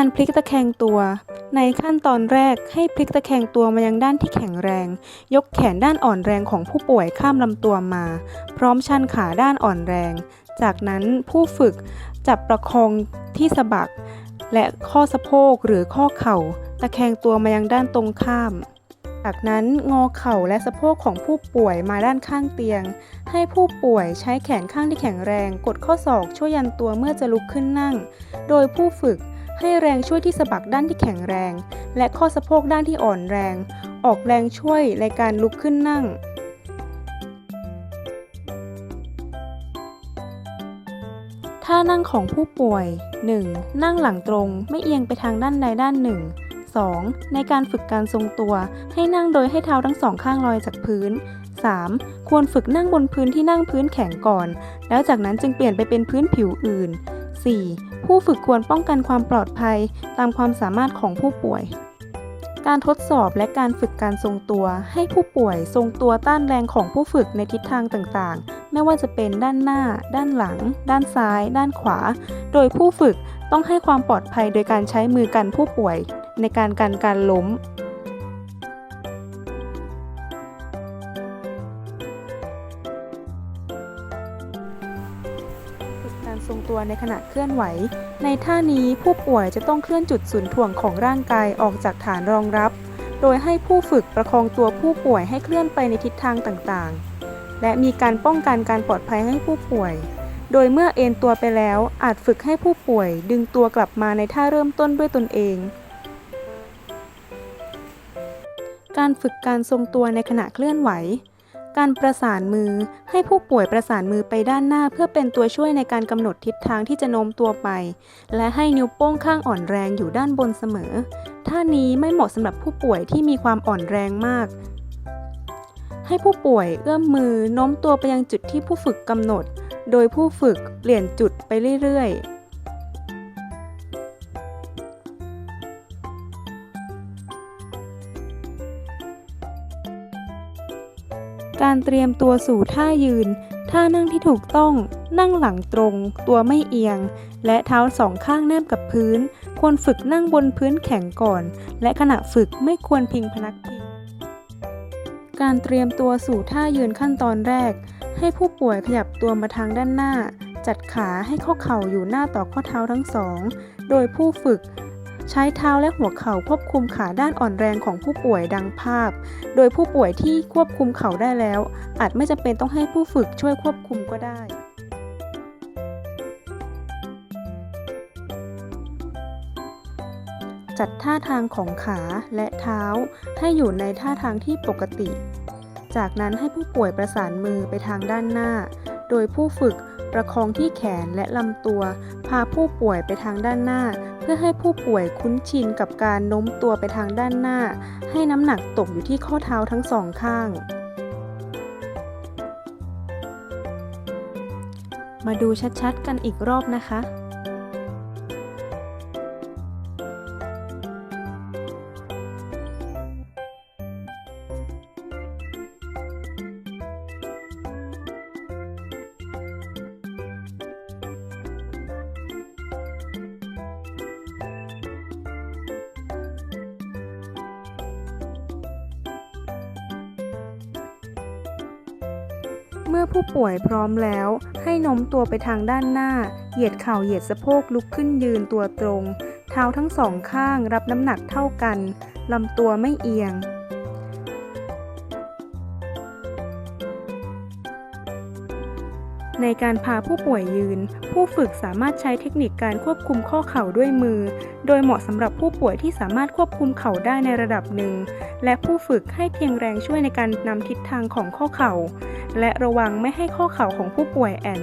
การพลิกตะแคงตัว ในขั้นตอนแรกให้พลิกตะแคงตัวมายังด้านที่แข็งแรง ยกแขนด้านอ่อนแรงของผู้ป่วยข้ามลำตัวมา พร้อมชันขาด้านอ่อนแรง จากนั้นผู้ฝึกจับประคองที่สะบัก และข้อสะโพกหรือข้อเข่า ตะแคงตัวมายังด้านตรงข้าม จากนั้นงอเข่าและสะโพกของผู้ป่วยมาด้านข้างเตียง ให้ผู้ป่วยใช้แขนข้างที่แข็งแรง กดข้อศอกช่วยยันตัวเมื่อจะลุกขึ้นนั่ง โดยผู้ฝึก ให้แรงช่วยที่สะบักด้านที่แข็งแรง และข้อสะโพกด้านที่อ่อนแรง ออกแรงช่วยในการลุกขึ้นนั่ง ท่านั่งของผู้ป่วย 1. นั่งหลังตรงไม่เอียงไปทางด้านใดด้านหนึ่ง 2. ในการฝึกการทรงตัว ให้นั่งโดยให้เท้าทั้งสองข้างลอยจากพื้น 3. ควรฝึกนั่งบนพื้นที่นั่งพื้นแข็งก่อน แล้วจากนั้นจึงเปลี่ยนไปเป็นพื้นผิวอื่น 4. ผู้ฝึกควรป้องกันความปลอดภัยตามความสามารถของผู้ป่วย การทดสอบและการฝึกการทรงตัว ให้ผู้ป่วยทรงตัวต้านแรงของผู้ฝึกในทิศทางต่างๆ ไม่ว่าจะเป็นด้านหน้า ด้านหลัง ด้านซ้าย ด้านขวา โดยผู้ฝึกต้องให้ความปลอดภัยโดยการใช้มือกันผู้ป่วย ในการกันการล้ม ทรงตัวในขณะเคลื่อนไหว ในท่านี้ผู้ป่วยจะต้องเคลื่อนจุดศูนย์ถ่วงของร่างกายออกจากฐานรองรับ โดยให้ผู้ฝึกประคองตัวผู้ป่วยให้เคลื่อนไปในทิศทางต่างๆ และมีการป้องกันการปลอดภัยให้ผู้ป่วย โดยเมื่อเอนตัวไปแล้วอาจฝึกให้ผู้ป่วย ดึงตัวกลับมาในท่าเริ่มต้นด้วยตนเอง การฝึกการทรงตัวในขณะเคลื่อนไหว การประสานมือให้ผู้ป่วยประสานมือไปด้านหน้า เพื่อเป็นตัวช่วยในการกำหนดทิศทางที่จะโน้มตัวไป และให้นิ้วโป้งข้างอ่อนแรงอยู่ด้านบนเสมอ ท่านี้ไม่เหมาะสำหรับผู้ป่วยที่มีความอ่อนแรงมาก ให้ผู้ป่วยเอื้อมมือโน้มตัวไปยังจุดที่ผู้ฝึกกำหนด โดยผู้ฝึกเปลี่ยนจุดไปเรื่อยๆ การเตรียมตัวสู่ท่ายืน ท่านั่งที่ถูกต้อง นั่งหลังตรง ตัวไม่เอียง และเท้าสองข้างแนบกับพื้น ควรฝึกนั่งบนพื้นแข็งก่อน และขณะฝึกไม่ควรพิงพนักพิง การเตรียมตัวสู่ท่ายืนขั้นตอนแรก ให้ผู้ป่วยขยับตัวมาทางด้านหน้า จัดขาให้ข้อเข่าอยู่หน้าต่อข้อเท้าทั้งสอง โดยผู้ฝึก ใช้เท้าและหัวเข่าควบคุมขาด้านอ่อนแรงของผู้ป่วยดังภาพ โดยผู้ป่วยที่ควบคุมเข่าได้แล้ว อาจไม่จำเป็นต้องให้ผู้ฝึกช่วยควบคุมก็ได้ จัดท่าทางของขาและเท้าให้อยู่ในท่าทางที่ปกติ จากนั้นให้ผู้ป่วยประสานมือไปทางด้านหน้า โดยผู้ฝึกประคองที่แขนและลำตัว พาผู้ป่วยไปทางด้านหน้า พื่อให้ผู้ป่วยคุ้นชินกับการโน้มตัวไปทางด้านหน้า ให้น้ำหนักตกอยู่ที่ข้อเท้าทั้งสองข้าง มาดูชัดๆกันอีกรอบนะคะ เมื่อผู้ป่วยพร้อมแล้ว ให้โน้มตัวไปทางด้านหน้า เหยียดเข่าเหยียดสะโพกลุกขึ้นยืนตัวตรง เท้าทั้งสองข้างรับน้ำหนักเท่ากันลำตัวไม่เอียง ในการพาผู้ป่วยยืน ผู้ฝึกสามารถใช้เทคนิคการควบคุมข้อเข่าด้วยมือ โดยเหมาะสำหรับผู้ป่วยที่สามารถควบคุมเข่าได้ในระดับหนึ่ง และผู้ฝึกให้เพียงแรงช่วยในการนำทิศทางของข้อเข่า และระวังไม่ให้ข้อเข่าของผู้ป่วยแอน